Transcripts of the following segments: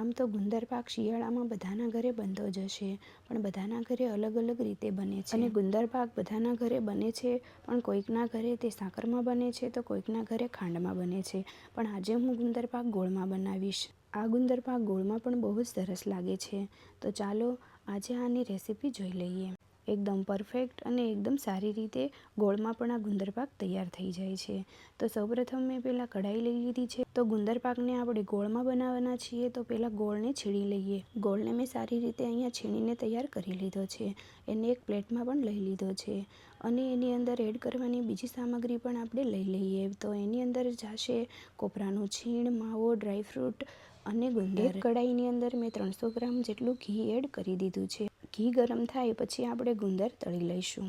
આમ તો ગુંદર પાક શિયાળામાં બધાના ઘરે બનતો જ હશે, પણ બધાના ઘરે અલગ અલગ રીતે બને છે. અને ગુંદર પાક બધાના ઘરે બને છે, પણ કોઈકના ઘરે તે સાકરમાં બને છે તો કોઈકના ઘરે ખાંડમાં બને છે. પણ આજે હું ગુંદર પાક ગોળમાં બનાવીશ. આ ગુંદર પાક ગોળમાં પણ બહુ જ સરસ લાગે છે. તો ચાલો આજે આની રેસીપી જોઈ લઈએ. એકદમ પરફેક્ટ અને એકદમ સારી રીતે ગોળમાં પણ આ ગુંદર પાક તૈયાર થઈ જાય છે. તો સૌપ્રથમ મેં પહેલાં કઢાઈ લઈ લીધી છે. તો ગુંદર પાકને આપણે ગોળમાં બનાવવાના છીએ તો પહેલાં ગોળને છીણી લઈએ. ગોળને મેં સારી રીતે અહીંયા છીણીને તૈયાર કરી લીધો છે. એને એક પ્લેટમાં પણ લઈ લીધો છે. અને એની અંદર એડ કરવાની બીજી સામગ્રી પણ આપણે લઈ લઈએ. તો એની અંદર જશે કોપરાનું છીણ, માવો, ડ્રાયફ્રૂટ અને ગુંદર એક કઢાઈની અંદર મેં ત્રણસો ગ્રામ જેટલું ઘી એડ કરી દીધું છે. ઘી ગરમ થાય પછી આપણે ગુંદર તળી લઈશું.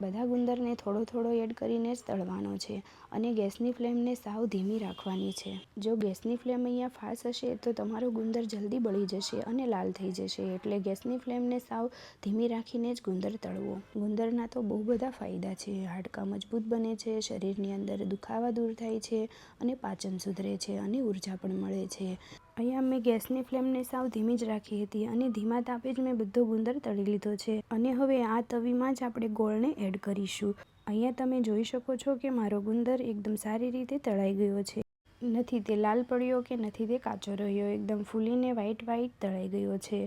બધા ગુંદરને થોડો થોડો એડ કરીને જ તળવાનો છે અને ગેસની ફ્લેમને સાવ ધીમી રાખવાની છે. જો ગેસની ફ્લેમ અહીંયા ફાસ હશે તો તમારો ગુંદર જલ્દી બળી જશે અને લાલ થઈ જશે એટલે ગેસની ફ્લેમને સાવ ધીમી રાખીને જ ગુંદર તળવો. ગુંદરના તો બહુ બધા ફાયદા છે. હાડકાં મજબૂત બને છે શરીરની અંદર દુખાવા દૂર થાય છે અને પાચન સુધરે છે અને ઊર્જા પણ મળે છે. અહીંયા મેં ગેસની ફ્લેમને સાવ ધીમી જ રાખી હતી અને ધીમા તાપે જ મેં બધો ગુંદર તળી લીધો છે. અને હવે આ તવીમાં જ આપણે ગોળને એડ કરીશું. અહીંયા તમે જોઈ શકો છો કે મારો ગુંદર એકદમ સારી રીતે તળાઈ ગયો છે. નથી તે લાલ પડ્યો કે નથી તે કાચો રહ્યો, એકદમ ફૂલીને વ્હાઈટ વ્હાઈટ તળાઈ ગયો છે.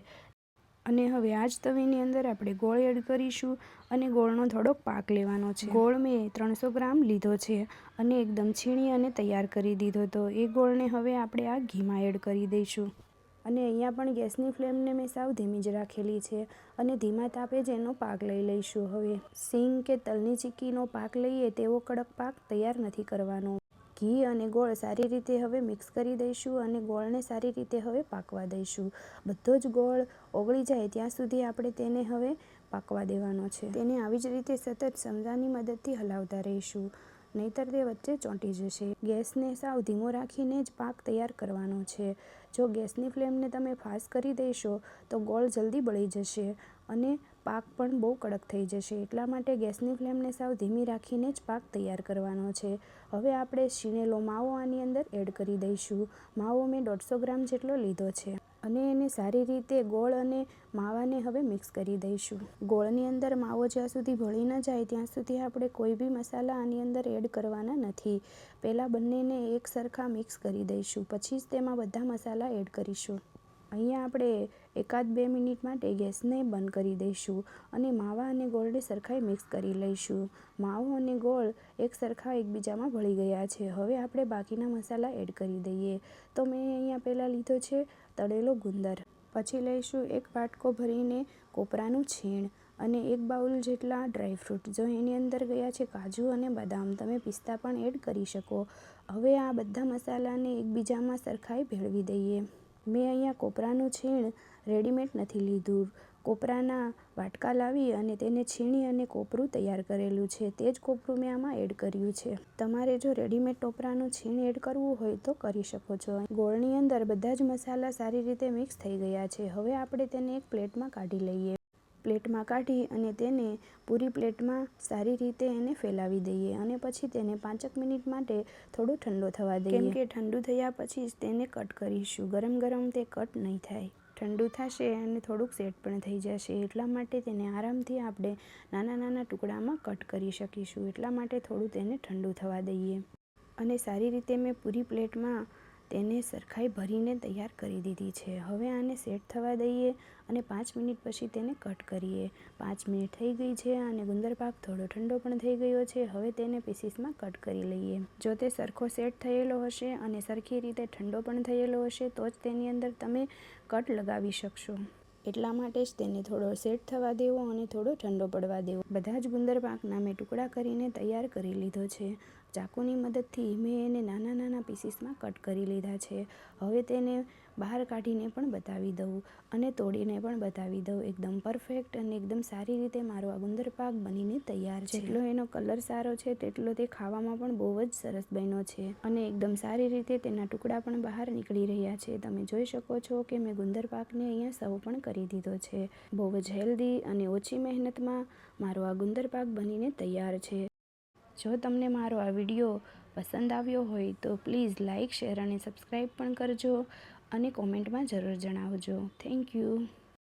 અને હવે આ જ તવીની અંદર આપણે ગોળ એડ કરીશું અને ગોળનો થોડોક પાક લેવાનો છે. ગોળ મેં ત્રણસો ગ્રામ લીધો છે અને એકદમ છીણી અને તૈયાર કરી દીધો તો એ ગોળને હવે આપણે આ ઘીમાં એડ કરી દઈશું. અને અહીંયા પણ ગેસની ફ્લેમને મેં સાવ ધીમી જ રાખેલી છે અને ધીમા તાપે જ એનો પાક લઈ લઈશું હવે. સિંગ કે તલની ચીક્કીનો પાક લઈએ તેવો કડક પાક તૈયાર નથી કરવાનો. ઘી અને ગોળ સારી રીતે હવે મિક્સ કરી દઈશું અને ગોળને સારી રીતે હવે પાકવા દઈશું. બધો જ ગોળ ઓગળી જાય ત્યાં સુધી આપણે તેને હવે પાકવા દેવાનો છે. તેને આવી જ રીતે સતત ચમચાની મદદથી હલાવતા રહીશું. નહીતર તે વચ્ચે ચોંટી જશે. ગેસને સાવ ધીમો રાખીને જ પાક તૈયાર કરવાનો છે. જો ગેસની ફ્લેમને તમે ફાસ્ટ કરી દેશો તો ગોળ જલ્દી બળી જશે અને પાક પણ બહુ કડક થઈ જશે. એટલા માટે ગેસની ફ્લેમને સાવ ધીમી રાખીને જ પાક તૈયાર કરવાનો છે. હવે આપણે શીણેલો માવો આની અંદર એડ કરી દઈશું. માવો મેં દોઢસો ગ્રામ જેટલો લીધો છે અને એને સારી રીતે ગોળ અને માવાને હવે મિક્સ કરી દઈશું. ગોળની અંદર માવો જ્યાં સુધી ભળી ન જાય ત્યાં સુધી આપણે કોઈ બી મસાલા આની અંદર એડ કરવાના નથી. પહેલાં બંનેને એક સરખા મિક્સ કરી દઈશું. પછી જ તેમાં બધા મસાલા એડ કરીશું. અહીંયા આપણે એકાદ બે મિનિટ માટે ગેસને બંધ કરી દઈશું અને માવા અને ગોળને સરખાઈ મિક્સ કરી લઈશું. માવો અને ગોળ એક સરખા એકબીજામાં ભળી ગયા છે. હવે આપણે બાકીના મસાલા એડ કરી દઈએ. તો મેં અહીંયા પહેલાં લીધો છે તળેલો ગુંદર. પછી લઈશું એક પાટકો ભરીને કોપરાનું છીણ અને એક બાઉલ જેટલા ડ્રાયફ્રૂટ જો એની અંદર ગયા છે કાજુ અને બદામ, તમે પિસ્તા પણ એડ કરી શકો. હવે આ બધા મસાલાને એકબીજામાં સરખાઈ ભેળવી દઈએ. મેં અહીંયા કોપરાનું છીણ રેડીમેડ નથી લીધું. કોપરાના વાટકા લાવી અને તેને છીણી અને કોપરું તૈયાર કરેલું છે. તે જ કોપરું મેં આમાં એડ કર્યું છે. તમારે જો રેડીમેડ ટોપરાનું છીણ એડ કરવું હોય તો કરી શકો છો. ગોળની અંદર બધા જ મસાલા સારી રીતે મિક્સ થઈ ગયા છે. હવે આપણે તેને એક પ્લેટમાં કાઢી લઈએ. પ્લેટમાં કાઢી અને તેને પૂરી પ્લેટમાં સારી રીતે એને ફેલાવી દઈએ અને પછી તેને પાંચક મિનિટ માટે થોડો ઠંડો થવા દઈએ. કેમ કે ઠંડુ થયા પછી જ તેને કટ કરીશું. ગરમ ગરમ તે કટ નહીં થાય. ઠંડુ થશે અને થોડુંક સેટ પણ થઈ જશે. એટલા માટે તેને આરામથી આપણે નાના નાના ટુકડામાં કટ કરી શકીશું. એટલા માટે થોડું તેને ઠંડુ થવા દઈએ. અને સારી રીતે મેં પૂરી પ્લેટમાં તેને સરખાઈ ભરીને તૈયાર કરી દીધી છે. હવે આને સેટ થવા દઈએ અને પાંચ મિનિટ પછી તેને કટ કરીએ. પાંચ મિનિટ થઈ ગઈ છે અને ગુંદર પાક થોડો ઠંડો પણ થઈ ગયો છે. હવે તેને પીસીસમાં કટ કરી લઈએ. જો તે સરખો સેટ થયેલો હશે અને સરખી રીતે ઠંડો પણ થયેલો હશે, તો જ તેની અંદર તમે કટ લગાવી શકશો. એટલા માટે જ તેને થોડો સેટ થવા દેવો અને થોડો ઠંડો પડવા દેવો. બધા જ ગુંદર પાકના મેં ટુકડા કરીને તૈયાર કરી લીધો છે. ચાકુની મદદથી મેં એને નાના નાના પીસીસમાં કટ કરી લીધા છે. હવે તેને બહાર કાઢીને પણ બતાવી દઉં અને તોડીને પણ બતાવી દઉં. એકદમ પરફેક્ટ અને એકદમ સારી રીતે મારો આ ગુંદર પાક બનીને તૈયાર છે. જેટલો એનો કલર સારો છે, તેટલો તે ખાવામાં પણ બહુ જ સરસ બન્યો છે અને એકદમ સારી રીતે તેના ટુકડા પણ બહાર નીકળી રહ્યા છે. તમે જોઈ શકો છો કે મેં ગુંદર પાકને અહીંયા સર્વ પણ કરી દીધો છે. બહુ જ હેલ્ધી અને ઓછી મહેનતમાં મારો આ ગુંદર પાક બનીને તૈયાર છે. જો તમને મારો આ વીડિયો પસંદ આવ્યો હોય તો પ્લીઝ લાઇક શેર અને સબસ્ક્રાઈબ પણ કરજો અને કોમેન્ટમાં જરૂર જણાવજો. Thank you.